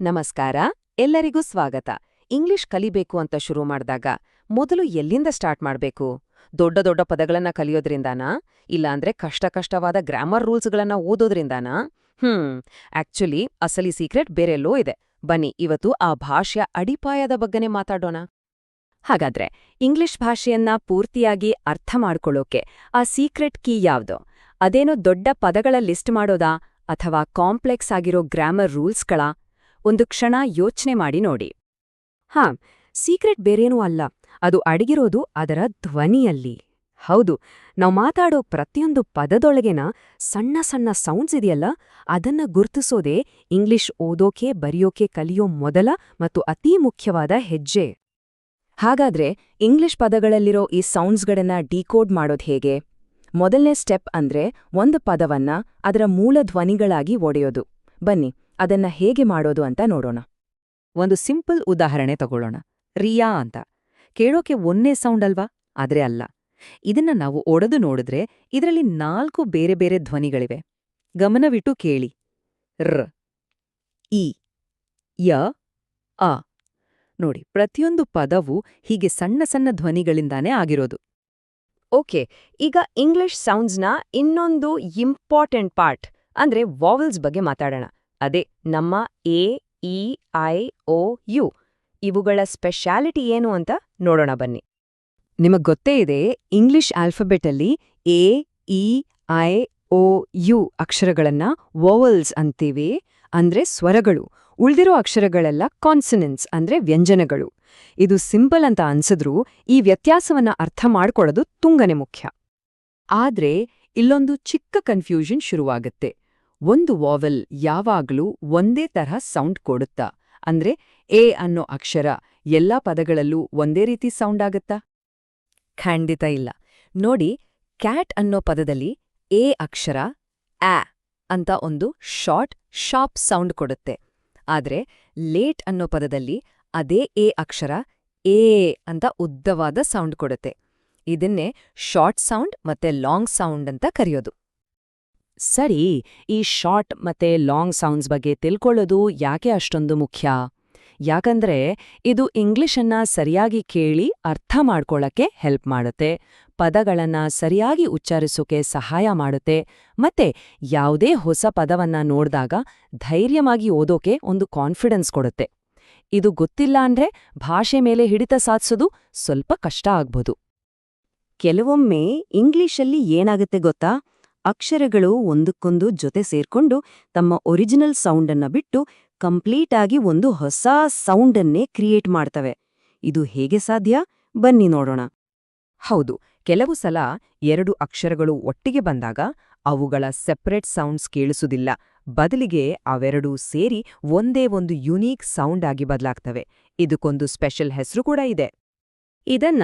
ನಮಸ್ಕಾರ, ಎಲ್ಲರಿಗೂ ಸ್ವಾಗತ. ಇಂಗ್ಲಿಷ್ ಕಲಿಬೇಕು ಅಂತ ಶುರು ಮಾಡಿದಾಗ ಮೊದಲು ಎಲ್ಲಿಂದ ಸ್ಟಾರ್ಟ್ ಮಾಡ್ಬೇಕು? ದೊಡ್ಡ ದೊಡ್ಡ ಪದಗಳನ್ನ ಕಲಿಯೋದ್ರಿಂದನಾ? ಇಲ್ಲಾಂದ್ರೆ ಕಷ್ಟ ಕಷ್ಟವಾದ ಗ್ರಾಮರ್ ರೂಲ್ಸ್ಗಳನ್ನ ಓದೋದ್ರಿಂದನಾ? ಹ್ಮ್, ಆಕ್ಚುಲಿ ಅಸಲಿ ಸೀಕ್ರೆಟ್ ಬೇರೆಲ್ಲೋ ಇದೆ. ಬನ್ನಿ, ಇವತ್ತು ಆ ಭಾಷೆಯ ಅಡಿಪಾಯದ ಬಗ್ಗೆನೇ ಮಾತಾಡೋಣ. ಹಾಗಾದ್ರೆ ಇಂಗ್ಲಿಷ್ ಭಾಷೆಯನ್ನ ಪೂರ್ತಿಯಾಗಿ ಅರ್ಥ ಮಾಡ್ಕೊಳ್ಳೋಕೆ ಆ ಸೀಕ್ರೆಟ್ ಕೀ ಯಾವ್ದು? ಅದೇನೋ ದೊಡ್ಡ ಪದಗಳ ಲಿಸ್ಟ್ ಮಾಡೋದಾ? ಅಥವಾ ಕಾಂಪ್ಲೆಕ್ಸ್ ಆಗಿರೋ ಗ್ರಾಮರ್ ರೂಲ್ಸ್ಗಳ? ಒಂದು ಕ್ಷಣ ಯೋಚನೆ ಮಾಡಿ ನೋಡಿ. ಹಾಂ, ಸೀಕ್ರೆಟ್ ಬೇರೇನೂ ಅಲ್ಲ. ಅದು ಅಡಗಿರೋದು ಅದರ ಧ್ವನಿಯಲ್ಲಿ. ಹೌದು, ನಾವು ಮಾತಾಡೋ ಪ್ರತಿಯೊಂದು ಪದದೊಳಗೆನ ಸಣ್ಣ ಸಣ್ಣ ಸೌಂಡ್ಸ್ ಇದೆಯಲ್ಲ, ಅದನ್ನ ಗುರ್ತಿಸೋದೇ ಇಂಗ್ಲಿಷ್ ಓದೋಕೆ, ಬರೆಯೋಕೆ ಕಲಿಯೋ ಮೊದಲ ಮತ್ತು ಅತೀ ಮುಖ್ಯವಾದ ಹೆಜ್ಜೆ. ಹಾಗಾದ್ರೆ ಇಂಗ್ಲಿಷ್ ಪದಗಳಲ್ಲಿರೋ ಈ ಸೌಂಡ್ಸ್ಗಳನ್ನ ಡಿಕೋಡ್ ಮಾಡೋದು ಹೇಗೆ? ಮೊದಲನೇ ಸ್ಟೆಪ್ ಅಂದ್ರೆ ಒಂದು ಪದವನ್ನ ಅದರ ಮೂಲ ಧ್ವನಿಗಳಾಗಿ ಒಡೆಯೋದು. ಬನ್ನಿ ಅದನ್ನ ಹೇಗೆ ಮಾಡೋದು ಅಂತ ನೋಡೋಣ. ಒಂದು ಸಿಂಪಲ್ ಉದಾಹರಣೆ ತಗೊಳ್ಳೋಣ. ರಿಯಾ ಅಂತ. ಕೇಳೋಕೆ ಒಂದೇ ಸೌಂಡ್ ಅಲ್ವಾ? ಆದ್ರೆ ಅಲ್ಲ. ಇದನ್ನ ನಾವು ಒಡೆದು ನೋಡಿದ್ರೆ ಇದರಲ್ಲಿ ನಾಲ್ಕು ಬೇರೆ ಬೇರೆ ಧ್ವನಿಗಳಿವೆ. ಗಮನವಿಟ್ಟು ಕೇಳಿ. ರ್, ಇ, ಯ, ಅ. ನೋಡಿ, ಪ್ರತಿಯೊಂದು ಪದವು ಹೀಗೆ ಸಣ್ಣ ಸಣ್ಣ ಧ್ವನಿಗಳಿಂದಾನೇ ಆಗಿರೋದು. ಓಕೆ, ಈಗ ಇಂಗ್ಲಿಷ್ ಸೌಂಡ್ಸ್ನ ಇನ್ನೊಂದು ಇಂಪಾರ್ಟೆಂಟ್ ಪಾರ್ಟ್, ಅಂದ್ರೆ ವಾವಲ್ಸ್ ಬಗ್ಗೆ ಮಾತಾಡೋಣ. ಅದೇ ನಮ್ಮ A, E, I O U ಇವುಗಳ ಸ್ಪೆಷಾಲಿಟಿ ಏನು ಅಂತ ನೋಡೋಣ ಬನ್ನಿ. ನಿಮಗ್ ಗೊತ್ತೇ ಇದೆ, English ಆಲ್ಫಬೆಟಲ್ಲಿ A, E, I O U ಅಕ್ಷರಗಳನ್ನ vowels ಅಂತೀವಿ, ಅಂದ್ರೆ ಸ್ವರಗಳು. ಉಳ್ದಿರೋ ಅಕ್ಷರಗಳೆಲ್ಲ ಕಾನ್ಸನೆನ್ಸ್ ಅಂದ್ರೆ ವ್ಯಂಜನಗಳು. ಇದು ಸಿಂಪಲ್ ಅಂತ ಅನ್ಸಿದ್ರೂ ಈ ವ್ಯತ್ಯಾಸವನ್ನ ಅರ್ಥ ಮಾಡ್ಕೊಳ್ಳೋದು ತುಂಗನೆ ಮುಖ್ಯ. ಆದ್ರೆ ಇಲ್ಲೊಂದು ಚಿಕ್ಕ ಕನ್ಫ್ಯೂಷನ್ ಶುರುವಾಗತ್ತೆ. ಒಂದು ವಾವೆಲ್ ಯಾವಾಗಲೂ ಒಂದೇ ತರಹ ಸೌಂಡ್ ಕೊಡುತ್ತಾ. ಅಂದ್ರೆ ಎ ಅನ್ನೋ ಅಕ್ಷರ ಎಲ್ಲಾ ಪದಗಳಲ್ಲೂ ಒಂದೇ ರೀತಿ ಸೌಂಡ್ ಆಗುತ್ತಾ? ಖಂಡಿತ ಇಲ್ಲ. ನೋಡಿ, ಕ್ಯಾಟ್ ಅನ್ನೋ ಪದದಲ್ಲಿ ಎ ಅಕ್ಷರ ಆ ಅಂತ ಒಂದು ಶಾರ್ಟ್ ಶಾಪ್ ಸೌಂಡ್ ಕೊಡುತ್ತೆ. ಆದ್ರೆ ಲೇಟ್ ಅನ್ನೋ ಪದದಲ್ಲಿ ಅದೇ ಎ ಅಕ್ಷರ ಎ ಅಂತ ಉದ್ದವಾದ ಸೌಂಡ್ ಕೊಡುತ್ತೆ. ಇದನ್ನೇ ಶಾರ್ಟ್ ಸೌಂಡ್ ಮತ್ತೆ ಲಾಂಗ್ ಸೌಂಡ್ ಅಂತ ಕರೆಯೋದು. ಸರಿ, ಈ ಶಾರ್ಟ್ ಮತ್ತೆ ಲಾಂಗ್ ಸೌಂಡ್ಸ್ ಬಗ್ಗೆ ತಿಳ್ಕೊಳ್ಳೋದು ಯಾಕೆ ಅಷ್ಟೊಂದು ಮುಖ್ಯ? ಯಾಕಂದ್ರೆ ಇದು ಇಂಗ್ಲಿಷನ್ನ ಸರಿಯಾಗಿ ಕೇಳಿ ಅರ್ಥ ಮಾಡ್ಕೊಳ್ಳಕ್ಕೆ ಹೆಲ್ಪ್ ಮಾಡುತ್ತೆ. ಪದಗಳನ್ನ ಸರಿಯಾಗಿ ಉಚ್ಚರಿಸೋಕೆ ಸಹಾಯ ಮಾಡುತ್ತೆ. ಮತ್ತೆ ಯಾವುದೇ ಹೊಸ ಪದವನ್ನ ನೋಡಿದಾಗ ಧೈರ್ಯವಾಗಿ ಓದೋಕೆ ಒಂದು ಕಾನ್ಫಿಡೆನ್ಸ್ ಕೊಡುತ್ತೆ. ಇದು ಗೊತ್ತಿಲ್ಲ ಅಂದ್ರೆ ಭಾಷೆ ಮೇಲೆ ಹಿಡಿತ ಸಾಧಿಸೋದು ಸ್ವಲ್ಪ ಕಷ್ಟ ಆಗ್ಬೋದು. ಕೆಲವೊಮ್ಮೆ ಇಂಗ್ಲಿಷಲ್ಲಿ ಏನಾಗುತ್ತೆ ಗೊತ್ತಾ? ಅಕ್ಷರಗಳು ಒಂದಕ್ಕೊಂದು ಜೊತೆ ಸೇರ್ಕೊಂಡು ತಮ್ಮ ಒರಿಜಿನಲ್ ಸೌಂಡನ್ನ ಬಿಟ್ಟು ಕಂಪ್ಲೀಟ್ ಆಗಿ ಒಂದು ಹೊಸ ಸೌಂಡನ್ನೇ ಕ್ರಿಯೇಟ್ ಮಾಡ್ತವೆ. ಇದು ಹೇಗೆ ಸಾಧ್ಯ? ಬನ್ನಿ ನೋಡೋಣ. ಹೌದು, ಕೆಲವು ಸಲ ಎರಡು ಅಕ್ಷರಗಳು ಒಟ್ಟಿಗೆ ಬಂದಾಗ ಅವುಗಳ ಸೆಪರೇಟ್ ಸೌಂಡ್ಸ್ ಕೇಳಿಸುವುದಿಲ್ಲ. ಬದಲಿಗೆ ಅವೆರಡೂ ಸೇರಿ ಒಂದೇ ಒಂದು ಯುನೀಕ್ ಸೌಂಡ್ ಆಗಿ ಬದಲಾಗ್ತವೆ. ಇದಕ್ಕೊಂದು ಸ್ಪೆಷಲ್ ಹೆಸರು ಕೂಡ ಇದೆ. ಇದನ್ನ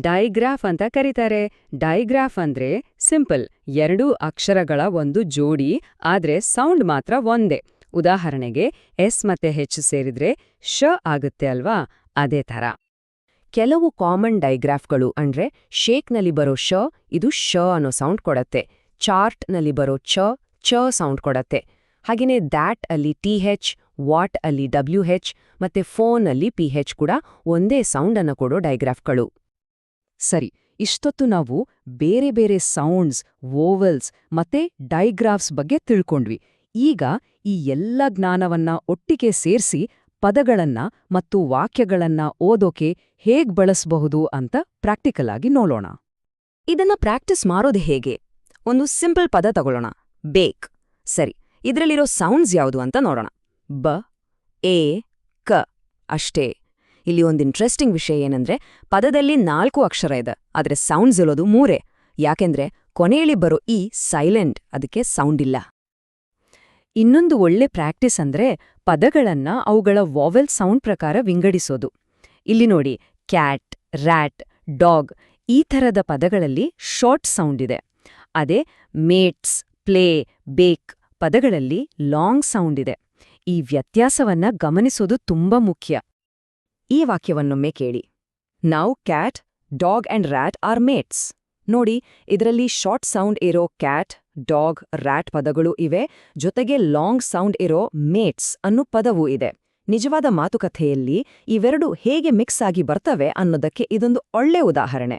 ಡೈಗ್ರಾಫ್ ಅಂತ ಕರೀತಾರೆ. ಡೈಗ್ರಾಫ್ ಅಂದ್ರೆ ಸಿಂಪಲ್, ಎರಡೂ ಅಕ್ಷರಗಳ ಒಂದು ಜೋಡಿ, ಆದ್ರೆ ಸೌಂಡ್ ಮಾತ್ರ ಒಂದೇ. ಉದಾಹರಣೆಗೆ, ಎಸ್ ಮತ್ತೆ ಹೆಚ್ ಸೇರಿದ್ರೆ ಶ ಆಗುತ್ತೆ ಅಲ್ವಾ? ಅದೇ ಥರ. ಕೆಲವು ಕಾಮನ್ ಡೈಗ್ರಾಫ್ಗಳು ಅಂದ್ರೆ ಶೇಕ್ನಲ್ಲಿ ಬರೋ ಶ, ಇದು ಶ ಅನ್ನೋ ಸೌಂಡ್ ಕೊಡತ್ತೆ. ಚಾರ್ಟ್ನಲ್ಲಿ ಬರೋ ಚ ಚ ಸೌಂಡ್ ಕೊಡತ್ತೆ. ಹಾಗೆಯೇ ದ್ಯಾಟ್ ಅಲ್ಲಿ ಟಿ ಹೆಚ್ ವಾಟ್ ಅಲ್ಲಿ ಡಬ್ಲ್ಯೂ ಹೆಚ್ ಮತ್ತೆ ಫೋನ್ ಅಲ್ಲಿ ಪಿ ಹೆಚ್ ಕೂಡ ಒಂದೇ ಸೌಂಡ್ ಅನ್ನು ಕೊಡೋ ಡೈಗ್ರಾಫ್ಗಳು ಸರಿ, ಇಷ್ಟೊತ್ತು ನಾವು ಬೇರೆ ಬೇರೆ ಸೌಂಡ್ಸ್ ವೋವಲ್ಸ್ ಮತ್ತೆ ಡೈಗ್ರಾಫ್ಸ್ ಬಗ್ಗೆ ತಿಳ್ಕೊಂಡ್ವಿ. ಈಗ ಈ ಎಲ್ಲ ಜ್ಞಾನವನ್ನ ಒಟ್ಟಿಗೆ ಸೇರ್ಸಿ ಪದಗಳನ್ನ ಮತ್ತು ವಾಕ್ಯಗಳನ್ನ ಓದೋಕೆ ಹೇಗ್ ಬಳಸಬಹುದು ಅಂತ ಪ್ರಾಕ್ಟಿಕಲ್ ಆಗಿ ನೋಡೋಣ. ಇದನ್ನ ಪ್ರಾಕ್ಟೀಸ್ ಮಾಡೋದು ಹೇಗೆ? ಒಂದು ಸಿಂಪಲ್ ಪದ ತಗೊಳ್ಳೋಣ. ಬೇಕ್. ಸರಿ ಇದರಲ್ಲಿರೋ ಸೌಂಡ್ಸ್ ಯಾವುದು ಅಂತ ನೋಡೋಣ. ಬ, ಎ, ಕ ಅಷ್ಟೇ. ಇಲ್ಲಿ ಒಂದು ಇಂಟ್ರೆಸ್ಟಿಂಗ್ ವಿಷಯ ಏನಂದ್ರೆ, ಪದದಲ್ಲಿ ನಾಲ್ಕು ಅಕ್ಷರ ಇದೆ, ಆದರೆ ಸೌಂಡ್ಸ್ ಇರೋದು ಮೂರೇ. ಯಾಕೆಂದ್ರೆ ಕೊನೆಯಲ್ಲಿ ಬರೋ ಈ ಸೈಲೆಂಟ್ ಅದಕ್ಕೆ ಸೌಂಡ್ ಇಲ್ಲ. ಇನ್ನೊಂದು ಒಳ್ಳೆ ಪ್ರಾಕ್ಟೀಸ್ ಅಂದ್ರೆ ಪದಗಳನ್ನ ಅವುಗಳ ವಾವೆಲ್ ಸೌಂಡ್ ಪ್ರಕಾರ ವಿಂಗಡಿಸೋದು. ಇಲ್ಲಿ ನೋಡಿ ಕ್ಯಾಟ್ ರ್ಯಾಟ್ ಡಾಗ್ ಈ ಥರದ ಪದಗಳಲ್ಲಿ ಶಾರ್ಟ್ ಸೌಂಡ್ ಇದೆ. ಅದೇ ಮೇಟ್ಸ್ ಪ್ಲೇ ಬೇಕ್ ಪದಗಳಲ್ಲಿ ಲಾಂಗ್ ಸೌಂಡ್ ಇದೆ. ಈ ವ್ಯತ್ಯಾಸವನ್ನ ಗಮನಿಸೋದು ತುಂಬಾ ಮುಖ್ಯ. ಈ ವಾಕ್ಯವನ್ನೊಮ್ಮೆ ಕೇಳಿ. ನಾವು cat dog and rat are mates ನೋಡಿ, ಇದರಲ್ಲಿ ಶಾರ್ಟ್ ಸೌಂಡ್ ಇರೋ ಕ್ಯಾಟ್ ಡಾಗ್ ರ್ಯಾಟ್ ಪದಗಳು ಇವೆ. ಜೊತೆಗೆ ಲಾಂಗ್ ಸೌಂಡ್ ಇರೋ ಮೇಟ್ಸ್ ಅನ್ನೋ ಪದವೂ ಇದೆ. ನಿಜವಾದ ಮಾತುಕಥೆಯಲ್ಲಿ ಇವೆರಡು ಹೇಗೆ ಮಿಕ್ಸ್ ಆಗಿ ಬರ್ತವೆ ಅನ್ನೋದಕ್ಕೆ ಇದೊಂದು ಒಳ್ಳೆ ಉದಾಹರಣೆ.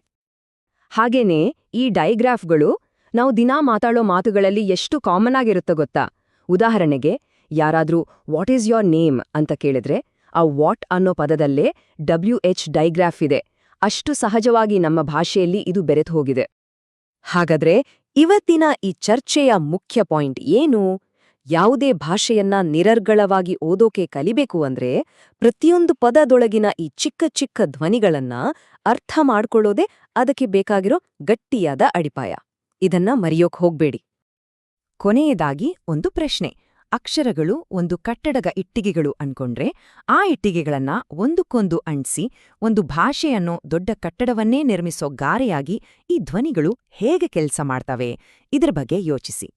ಹಾಗೇನೇ ಈ ಡೈಗ್ರಾಫ್ಗಳು ನಾವು ದಿನಾ ಮಾತಾಡೋ ಮಾತುಗಳಲ್ಲಿ ಎಷ್ಟು ಕಾಮನ್ ಆಗಿರುತ್ತೋ ಗೊತ್ತಾ? ಉದಾಹರಣೆಗೆ, ಯಾರಾದ್ರೂ ವಾಟ್ ಈಸ್ ಯೋರ್ ನೇಮ್ ಅಂತ ಕೇಳಿದ್ರೆ, ಆ ವಾಟ್ ಅನ್ನೋ ಪದದಲ್ಲೇ ಡಬ್ಲ್ಯೂ ಎಚ್ ಡೈಗ್ರಾಫ್ ಇದೆ. ಅಷ್ಟು ಸಹಜವಾಗಿ ನಮ್ಮ ಭಾಷೆಯಲ್ಲಿ ಇದು ಬೆರೆತು ಹೋಗಿದೆ. ಹಾಗಾದ್ರೆ ಇವತ್ತಿನ ಈ ಚರ್ಚೆಯ ಮುಖ್ಯ ಪಾಯಿಂಟ್ ಏನು? ಯಾವುದೇ ಭಾಷೆಯನ್ನ ನಿರರ್ಗಳವಾಗಿ ಓದೋಕೆ ಕಲಿಬೇಕು ಅಂದ್ರೆ ಪ್ರತಿಯೊಂದು ಪದದೊಳಗಿನ ಈ ಚಿಕ್ಕ ಚಿಕ್ಕ ಧ್ವನಿಗಳನ್ನ ಅರ್ಥ ಮಾಡ್ಕೊಳ್ಳೋದೇ ಅದಕ್ಕೆ ಬೇಕಾಗಿರೋ ಗಟ್ಟಿಯಾದ ಅಡಿಪಾಯ. ಇದನ್ನ ಮರೆಯೋಕ್ ಹೋಗ್ಬೇಡಿ. ಕೊನೆಯದಾಗಿ ಒಂದು ಪ್ರಶ್ನೆ. ಅಕ್ಷರಗಳು ಒಂದು ಕಟ್ಟಡದ ಇಟ್ಟಿಗೆಗಳು ಅನ್ಕೊಂಡ್ರೆ ಆ ಇಟ್ಟಿಗೆಗಳನ್ನ ಒಂದಕ್ಕೊಂದು ಅಂಟಿಸಿ ಒಂದು ಭಾಷೆಯನ್ನು ದೊಡ್ಡ ಕಟ್ಟಡವನ್ನೇ ನಿರ್ಮಿಸೋ ಗಾರೆಯಾಗಿ ಈ ಧ್ವನಿಗಳು ಹೇಗೆ ಕೆಲಸ ಮಾಡ್ತವೆ? ಇದರ ಬಗ್ಗೆ ಯೋಚಿಸಿ.